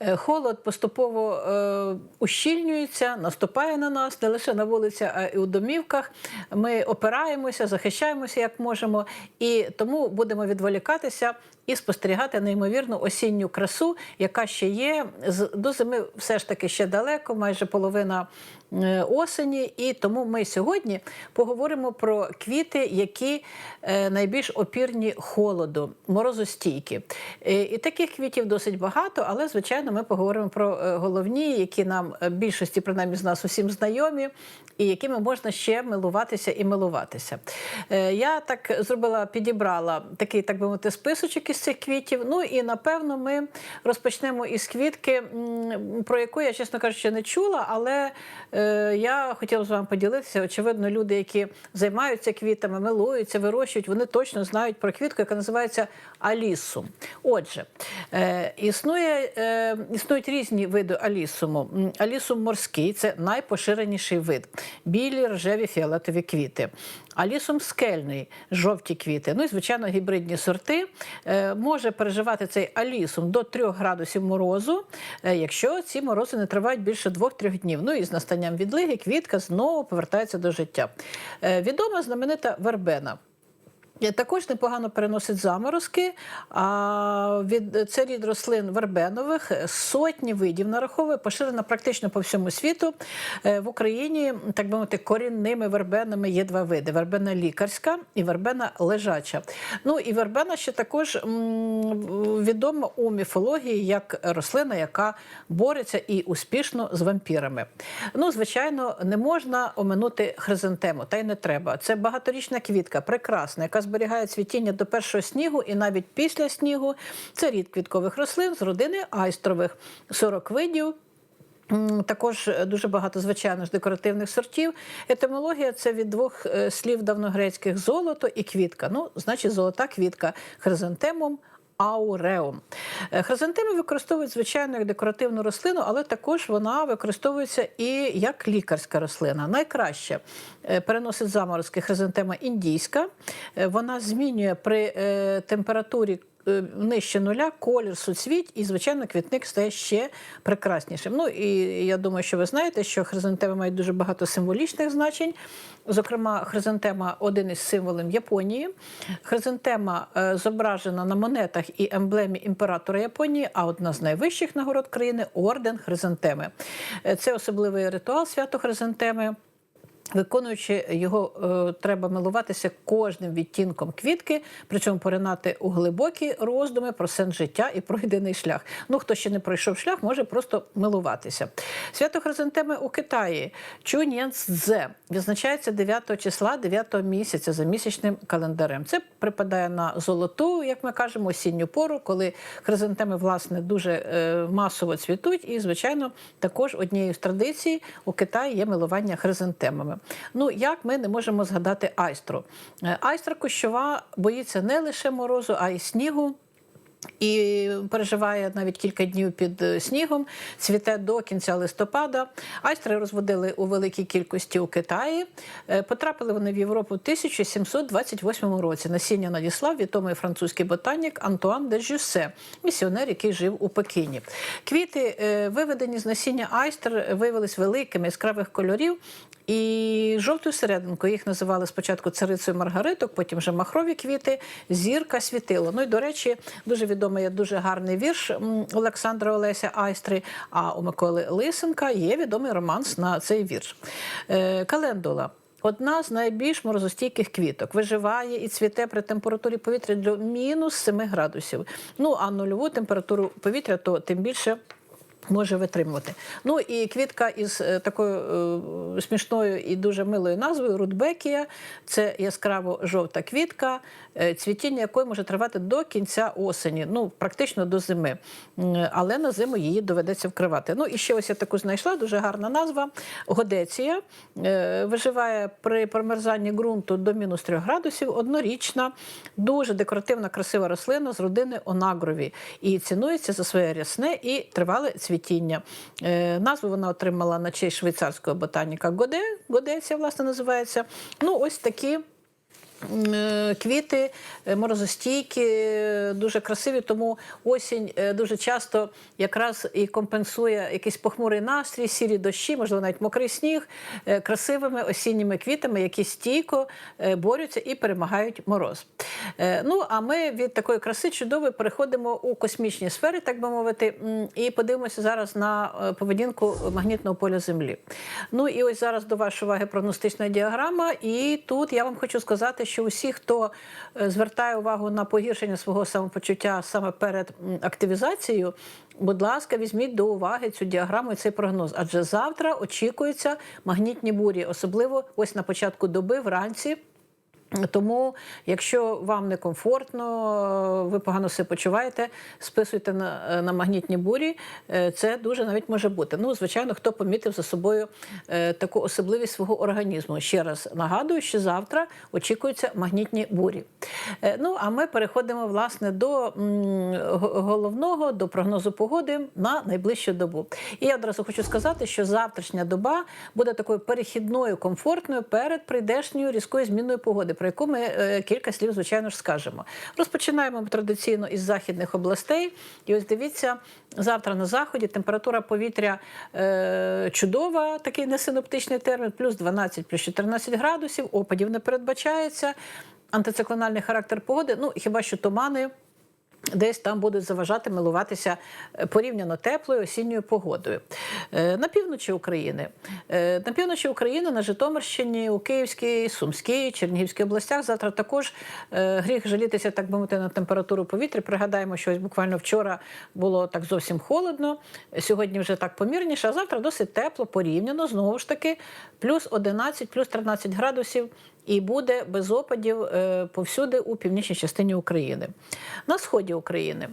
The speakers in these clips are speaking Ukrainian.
Е, Холод поступово е, ущільнюється, наступає на нас не лише на вулиці, а й у домівках. Ми опираємося, захищаємося як можемо, і тому будемо відволікатися і спостерігати неймовірну осінню красу, яка ще є. До зими все ж таки ще далеко, майже половина е, осені. І тому ми сьогодні поговоримо про квіти, які е, найбільш опірні холоду, морозостійкі. Е, І таких квітів досить багато, але звичайно ми поговоримо про головні, які нам більшості, принаймні з нас усім знайомі, і якими можна ще милуватися і милуватися. Я так зробила, підібрала такий, так би мовити, списочок із цих квітів. Ну і напевно ми розпочнемо із квітки, про яку я, чесно кажучи, не чула, але е, я хотіла з вами поділитися. Очевидно, люди, які займаються квітами, милуються, вирощують, вони точно знають про квітку, яка називається алісум. Отже, е, існує, е, існують різні види алісуму. Алісум морський це найпоширеніший вид. Білі, рожеві, фіолетові квіти. Алісум скельний, жовті квіти. Ну і звичайно, гібридні сорти. Е, може переживати цей алісум до 3 градусів морозу, е, якщо ці морози не тривають більше 2-3 днів. Ну і з настанням відлиги квітка знову повертається до життя. Е, відома знаменита вербена. Е, Також непогано переносить заморозки. А від це рід рослин вербенових сотні видів нараховує, поширена практично по всьому світу. Е, В Україні, так би мовити, корінними вербенами є два види: вербена лікарська і вербена лежача. Ну і вербена ще також відома у міфології як рослина, яка бореться і успішно з вампірами. Ну, звичайно, не можна оминути хризантему, та й не треба. Це багаторічна квітка, прекрасна, яка зберігає цвітіння до першого снігу і навіть після снігу. Це рід квіткових рослин з родини айстрових, 40 видів. Також е, дуже багато звичайно ж декоративних сортів. Етимологія це від двох е, слів давногрецьких золото і квітка. Ну, значить, золота квітка хризантемум. Ауреум. Е, Хризантеми використовують звичайно як декоративну рослину, але також вона використовується і як лікарська рослина. Найкраще е, переносить заморозки хризантема індійська. Е, Вона змінює при температурі нижче нуля колір суцвіть, і, звичайно, квітник стає ще прекраснішим. Ну і я думаю, що ви знаєте, що хризантеми мають дуже багато символічних значень. Зокрема, хризантема один із символів Японії. Хризантема е, зображена на монетах і емблемі імператора Японії, а одна з найвищих нагород країни орден хризантеми. Е, Це особливий ритуал свято хризантеми. Виконуючи його, е, треба милуватися кожним відтінком квітки, причому поринати у глибокі роздуми про сенс життя і пройдений шлях. Ну, хто ще не пройшов шлях, може просто милуватися. Свято Хризантеми у Китаї Чунєнцзе відзначається 9 числа 9 місяця за місячним календарем. Це припадає на золоту, як ми кажемо, осінню пору, коли хризантеми власне дуже е, масово цвітуть. І, звичайно, також однією з традицій у Китаї є милування хризантемами. Ну як ми не можемо згадати айстру? Е, Айстра кущова боїться не лише морозу, а й снігу. І переживає навіть кілька днів під е, снігом, цвіте до кінця листопада. Айстри розводили у великій кількості у Китаї. Е, Потрапили вони в Європу в 1728 році. Насіння надіслав відомий французький ботанік Антуан де Жюссе, місіонер, який жив у Пекіні. Квіти, е, виведені з насіння айстр, виявились великими яскравих кольорів. І жовтою серединкою їх називали спочатку царицею маргариток, потім вже махрові квіти, зірка світило. Ну і до речі, дуже відомий є дуже гарний вірш Олександра Олеся Айстри. А у Миколи Лисенка є відомий романс на цей вірш. Е, Календула. Одна з найбільш морозостійких квіток виживає і цвіте при температурі повітря до мінус 7 градусів. Ну а нульову температуру повітря то тим більше може витримувати. Ну і квітка із е, такою е, смішною і дуже милою назвою Рудбекія. Це яскраво жовта квітка, е, цвітіння якої може тривати до кінця осені, ну практично до зими. Але на зиму її доведеться вкривати. Ну і ще ось я таку знайшла, дуже гарна назва. Годеція Е, виживає при промерзанні ґрунту до мінус 3 градусів, однорічна, дуже декоративна, красива рослина з родини онагрові. І цінується за своє рясне і тривале цвітіння. Е, Назву вона отримала на честь швейцарського ботаніка Годе. Годеція, власне, називається. Ну, ось такі квіти е, морозостійкі, е, дуже красиві, тому осінь е, дуже часто якраз і компенсує якийсь похмурий настрій, сірі дощі, можливо, навіть мокрий сніг, е, красивими осінніми квітами, які стійко е, борються і перемагають мороз. Е, Ну, а ми від такої краси чудової переходимо у космічні сфери, так би мовити, і подивимося зараз на е, поведінку магнітного поля Землі. Ну і ось зараз до вашої уваги прогностична діаграма. І тут я вам хочу сказати, що усі, хто е, звертає увагу на погіршення свого самопочуття саме перед активізацією, будь ласка, візьміть до уваги цю діаграму і цей прогноз. Адже завтра очікуються магнітні бурі, особливо ось на початку доби вранці. Тому, якщо вам некомфортно, ви погано себе почуваєте, списуйте на, на магнітні бурі. Е, Це дуже навіть може бути. Ну, звичайно, хто помітив за собою е, таку особливість свого організму. Ще раз нагадую, що завтра очікуються магнітні бурі. Е, Ну, а ми переходимо власне до головного, до прогнозу погоди на найближчу добу. І я одразу хочу сказати, що завтрашня доба буде такою перехідною, комфортною перед прийдешньою різкою зміною погоди, про яку ми е, кілька слів, звичайно ж, скажемо. Розпочинаємо традиційно із західних областей. І ось дивіться, завтра на заході температура повітря е, чудова, такий несиноптичний термін, плюс 12, плюс 14 градусів, опадів не передбачається. Антициклональний характер погоди, ну хіба що тумани десь там будуть заважати милуватися е, порівняно теплою осінньою погодою. Е, На півночі України. Е, На півночі України, на Житомирщині, у Київській, Сумській, Чернігівській областях завтра також гріх жалітися, так би мовити, на температуру повітря. Пригадаємо, що ось буквально вчора було так зовсім холодно, сьогодні вже так помірніше, а завтра досить тепло порівняно, знову ж таки, плюс 11, плюс 13 градусів. І буде без опадів е, повсюди у північній частині України. На сході України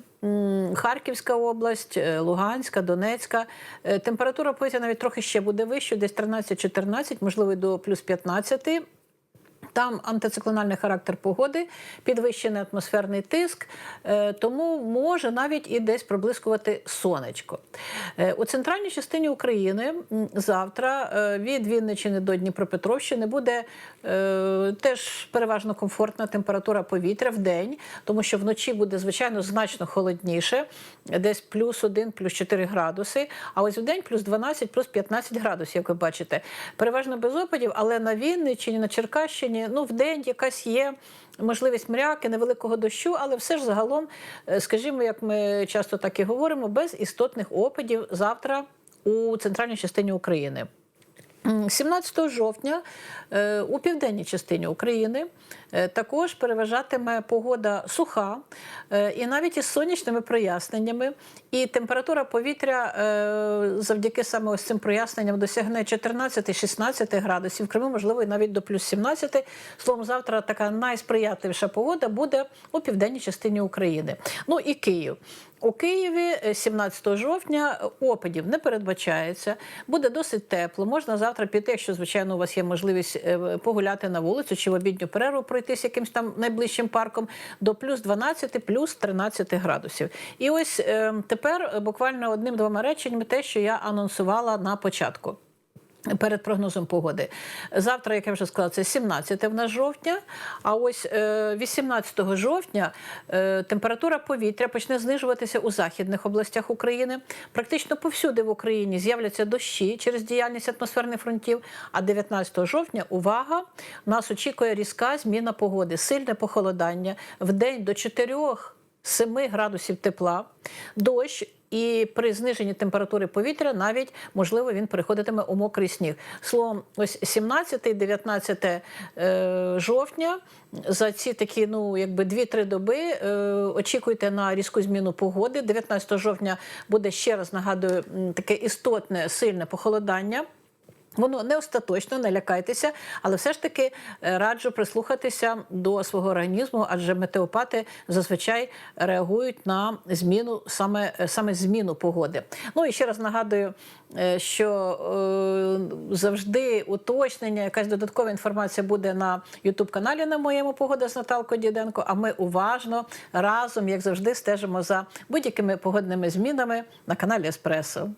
Харківська область, е, Луганська, Донецька. Е, Температура повітря навіть трохи ще буде вищою, десь 13-14, можливо, до плюс 15. Там антициклональний характер погоди, підвищений атмосферний тиск, е, тому може навіть і десь проблискувати сонечко. Е, У центральній частині України завтра е, від Вінниччини до Дніпропетровщини буде теж переважно комфортна температура повітря в день, тому що вночі буде звичайно значно холодніше, десь плюс 1, плюс 4 градуси. А ось в день плюс 12, плюс 15 градусів, як ви бачите. Переважно без опадів, але на Вінниччині, на Черкащині, ну в день якась є. Можливість мряки, невеликого дощу, але все ж загалом, е, скажімо, як ми часто так і говоримо, без істотних опадів завтра у центральній частині України. М, 17 жовтня е, у південній частині України е, також переважатиме погода суха е, і навіть із сонячними проясненнями. І температура повітря завдяки саме ось цим проясненням досягне 14-16 градусів. В Криму, можливо, і навіть до плюс 17. Словом, завтра така найсприятливіша погода буде у південній частині України. Ну і Київ. У Києві е, 17 жовтня опадів не передбачається, буде досить тепло. Можна завтра піти, якщо звичайно у вас є можливість е, погуляти на вулицю чи в обідню перерву пройтись якимсь там найближчим парком до плюс 12, плюс 13 градусів. І ось е, тепер е, буквально одним-двома реченнями те, що я анонсувала на початку. Перед прогнозом погоди. Завтра, як я вже сказала, це 17 в нас жовтня. А ось е, 18 жовтня е, температура повітря почне знижуватися у західних областях України. Практично повсюди в Україні з'являться дощі через діяльність атмосферних фронтів. А 19 жовтня, увага, нас очікує різка зміна погоди, сильне похолодання в день до 4 7 градусів тепла, дощ. І при зниженні температури повітря навіть можливо він переходитиме у мокрий сніг. Словом, ось 17-19 е, жовтня за ці такі, ну якби 2-3 доби е, очікуйте на різку зміну погоди. 19 жовтня буде ще раз нагадую таке істотне сильне похолодання. Воно не остаточно, не лякайтеся, але все ж таки е, раджу прислухатися до свого організму, адже метеопати зазвичай реагують на зміну саме, е, саме зміну погоди. Ну і ще раз нагадую, е, що е, завжди уточнення, якась додаткова інформація буде на youtube каналі на моєму погода з Наталкою Діденко. А ми уважно разом, як завжди, стежимо за будь-якими погодними змінами на каналі Еспресо.